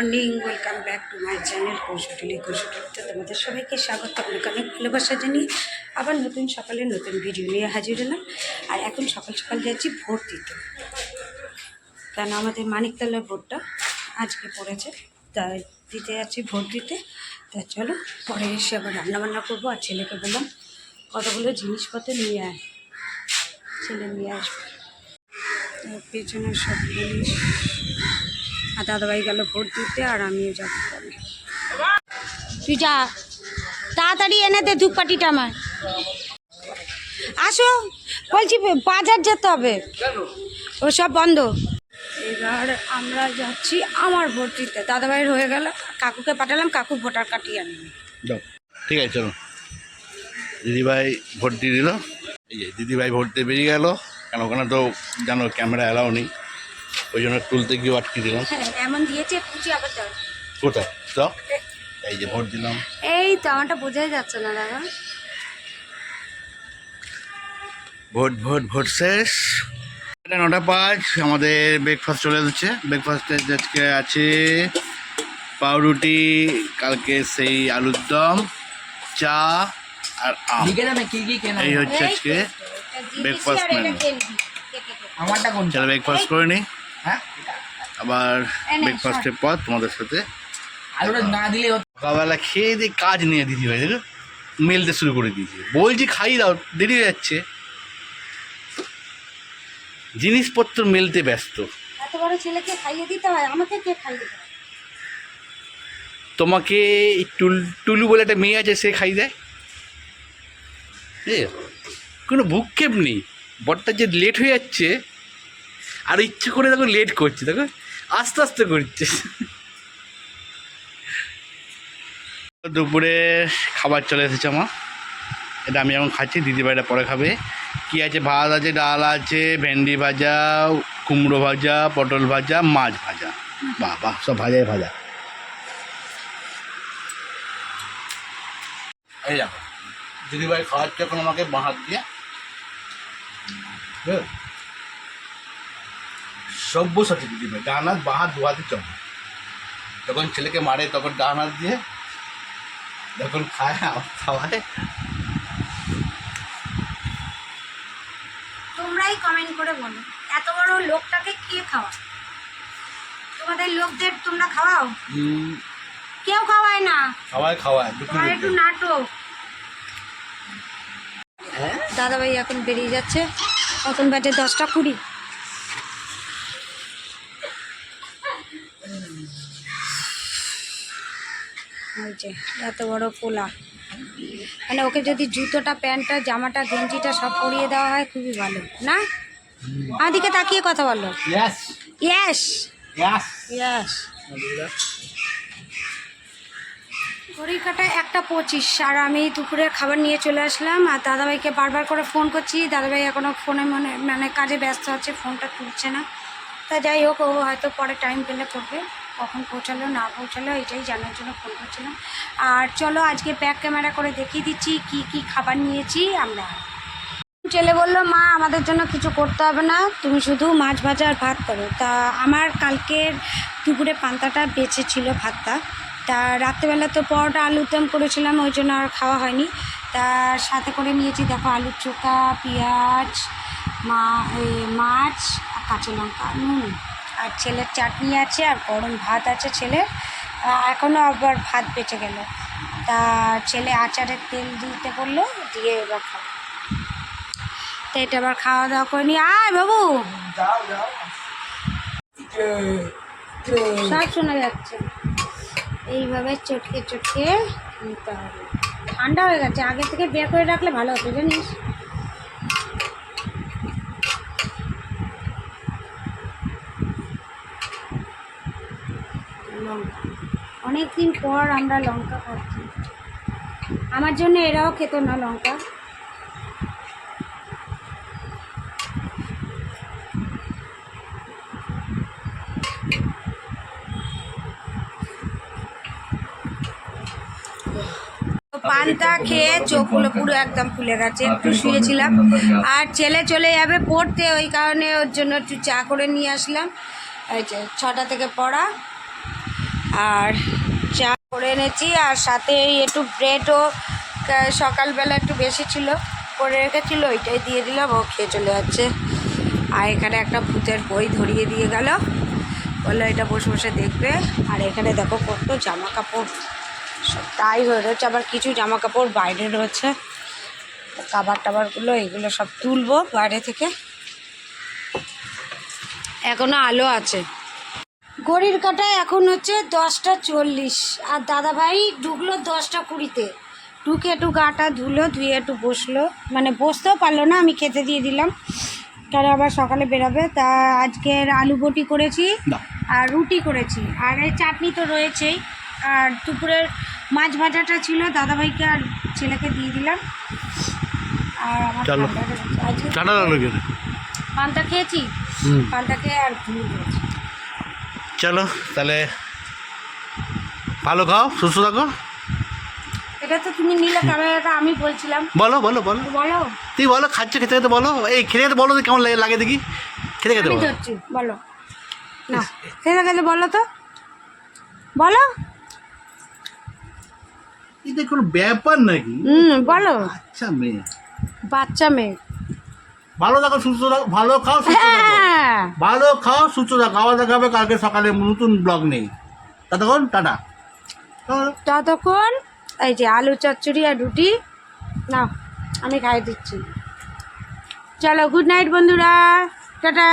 Morning welcome back to my channel Koushtoli কৌশটলিতে তোমাদের সবাইকে স্বাগত। অনেক অনেক ভালোবাসা জানিয়ে আবার নতুন সকালে নতুন ভিডিও নিয়ে হাজির হলাম। আর এখন সকাল সকাল যাচ্ছি ভোট দিতে। কেন আমাদের মানিকতলার ভোটটা আজকে পড়েছে, তাই দিতে যাচ্ছি ভোট দিতে। তা চলো, পরে এসে আবার রান্নাবান্না করব। আর ছেলেকে বললাম, কতগুলো জিনিসপত্র নিয়ে আয়। ছেলে নিয়ে আসবে। পেছনে সব জিনিস। আর দাদাভাই গেল ভোট দিতে আর আমিও যাব। তুই যা। তাড়াতাড়ি এনে দে ধূপকাঠিটা আমার। আসো বলছি বাজার যেতে হবে। ও সব বন্ধ। এবার আমরা যাচ্ছি আমার ভোট দিতে। দাদাভাইয়ের হয়ে গেল। কাকুকে পাঠালাম কাকু ভোটার কাটিয়ে আনবে। ঠিক আছে চলো। দিদিভাই ভোট দিয়ে দিল। এই যে দিদিভাই ভোট দিয়ে বেরিয়ে গেল। কেন ওখানে তো জানো ক্যামেরা অ্যালাও নেই। ওই জন্য তুলতে গিয়ে আটকে দিলাম হ্যাঁ এমন দিয়েছে পুচি আবার দাও কোথায় তো এই যে ভোট দিলাম এই তো আমারটা বোঝাই যাচ্ছে না দাদা ভোট ভোট ভোট শেষ এটা নটা পাঁচ আমাদের ব্রেকফাস্ট চলে এসেছে ব্রেকফাস্টে আজকে আছে পাউরুটি কালকে সেই আলুর দম চা আর আম আমি কি কি এই হচ্ছে আজকে। আমারটা কোন চলো ব্রেকফাস্ট করে নিই হ্যাঁ আবার ব্রেকফাস্টের পর তোমাদের সাথে আলুটা না দিলে সকালবেলা খেয়ে দিয়ে কাজ নিয়ে দিদি ভাই দেখো মেলতে শুরু করে দিয়েছে। বলছি খাই দাও দেরি হয়ে যাচ্ছে। জিনিসপত্র মেলতে ব্যস্ত। এত বড় ছেলেকে খাইয়ে দিতে হয় আমাকে কে খাইয়ে তোমাকে টুল টুলু বলে একটা মেয়ে আছে সে খাই দেয়? কোনো ভূক্ষেপ নেই। বরটা যে লেট হয়ে যাচ্ছে আর ইচ্ছে করে দেখো লেট করছে দেখো? আস্তে আস্তে করছে। দুপুরে খাবার চলে এসেছে আমার এটা আমি এখন খাচ্ছি দিদিভাইটা পরে খাবে। কি আছে? ভাত আছে ডাল আছে ভেন্ডি ভাজা কুমড়ো ভাজা পটল ভাজা মাছ ভাজা। বাহ বাহ সব ভাজাই ভাজা। এই দেখো দিদিভাই খাওয়াচ্ছে এখন আমাকে বাঁ হাত দিয়ে। হ্যাঁ। সব্যসাচী দিদিভাই ডান হাত বাঁ হাত দু হাতে চল যখন ছেলেকে মারে তখন ডান হাত দিয়ে যখন খায় আমার খাওয়ায়। তোমরাই কমেন্ট করে বলো এত বড় লোকটাকে কে খাওয়া তোমাদের লোকদের তোমরা খাওয়াও? কেউ খাওয়ায় না। খাওয়ায় খাওয়ায় তোমার একটু নাটক। দাদাভাই এখন বেরিয়ে যাচ্ছে। কখন বাজে দশটা কুড়ি। ওই যে এত বড় পোলা। মানে ওকে যদি জুতোটা প্যান্টটা জামাটা গেঞ্জিটা সব পরিয়ে দেওয়া হয় খুবই ভালো। না? আমাদিকে তাকিয়ে কথা বলো। ইয়েস ইয়েস ইয়েস ইয়েস ঘড়ির কাটায় একটা পঁচিশ আর আমি দুপুরে খাবার নিয়ে চলে আসলাম আর দাদাভাইকে বারবার করে ফোন করছি। দাদাভাই এখনও ফোনে মনে মানে কাজে ব্যস্ত আছে ফোনটা তুলছে না। তা যাই হোক ও হয়তো পরে টাইম পেলে করবে। কখন পৌঁছালো, না পৌঁছালো, এটাই জানার জন্য ফোন করছিলাম। আর চলো আজকে ব্যাক ক্যামেরা করে দেখিয়ে দিচ্ছি কি কি খাবার নিয়েছি আমরা। ছেলে বলল, মা, আমাদের জন্য কিছু করতে হবে না, তুমি শুধু মাছ ভাজা আর ভাত করো। তা আমার কালকের দুপুরে পান্তাটা বেঁচে ছিল ভাতটা। তা রাত্রেবেলা তো পরোটা আলুর দম করেছিলাম, ওই জন্য আর খাওয়া হয়নি। তার সাথে করে নিয়েছি, দেখো, আলুর চোখা, পেঁয়াজ, মা মাছ, আর কাঁচা লঙ্কা, নুন। আর ছেলের চাটনি আছে আর গরম ভাত আছে ছেলের। এখনও আবার ভাত বেঁচে গেল। তা ছেলে আচারের তেল দিতে বলল দিয়ে এবার খাব। তো এটা আবার খাওয়া দাওয়া করে নি আয় বাবু। সব শোনা যাচ্ছে। এইভাবে চটকে চটকে নিতে হবে। ঠান্ডা হয়ে গেছে। আগে থেকে বের করে রাখলে ভালো হতো জানিস লঙ্কা অনেক দিন পর আমরা লঙ্কা খাচ্ছি। আমার জন্য এরাও খেত না লঙ্কা। পান্তা খেয়ে চোখগুলো পুরো একদম ফুলে গেছে, একটু শুয়েছিলাম। আর ছেলে চলে যাবে পড়তে, ওই কারণে ওর জন্য একটু চা করে নিয়ে আসলাম। এই যে, ছটা থেকে পড়া। আর করে এনেছি, আর সাথে একটু ব্রেডও সকালবেলা একটু বেশি ছিল, করে রেখেছিল, ওইটাই দিয়ে দিলাম, ও খেয়ে চলে যাচ্ছে। আর এখানে একটা ভূতের বই ধরিয়ে দিয়ে গেল, বলল এটা বসে বসে দেখবে। আর এখানে দেখো কত জামা কাপড় সব তাই হয়ে রয়েছে, আবার কিছু জামা কাপড় বাইরে রয়েছে। কাবার টাবারগুলো, এগুলো সব তুলবো বাইরে থেকে। এখনও আলো আছে। ঘড়ির কাটায় এখন হচ্ছে দশটা চল্লিশ। আর দাদাভাই ঢুকলো দশটা কুড়িতে। ঢুকে একটু গাটা ধুলো ধুয়ে একটু বসল। মানে বসতেও পারল না আমি খেতে দিয়ে দিলাম। কারণ আবার সকালে বেরোবে। তা আজকের আলু বটি করেছি আর রুটি করেছি। আর এই চাটনি তো রয়েছেই। আর দুপুরের মাছ ভাজাটা ছিল দাদাভাইকে আর ছেলেকে দিয়ে দিলাম। আর আমার পান্তা খেয়েছি? হুম। পান্তা খেয়ে আর ঘুমিয়ে চলো তাহলে ভালো খাও সুস্থ থাকো। এটা তো তুমি নিলে ক্যামেরাটা আমি বলছিলাম। বলো বলো বলো। বলো। তুই বলো খাচ্ছ খেতে খেতে বলো। এই খেতে খেতে বলো তো কেমন লাগে- লাগে দেখি। খেতে খেতে বলো। বলো। না খেতে গেলে বলো তো। বলো। এটা কোনো ব্যাপার নাকি? হুম বলো। আচ্ছা মেয়ে। বাচ্চা মেয়ে। ভালো থাকো সুস্থ থাকো ভালো খাও সুস্থ থাকো। হ্যাঁ। ভালো খাও সুস্থ থাকো। আবার দেখা হবে কালকে সকালে নতুন ব্লগ নেই ততক্ষণ টাটা। ততক্ষণ এই যে আলু চচ্চড়ি আর রুটি। না আমি খাই দিচ্ছি। চলো গুড নাইট বন্ধুরা। টাটা।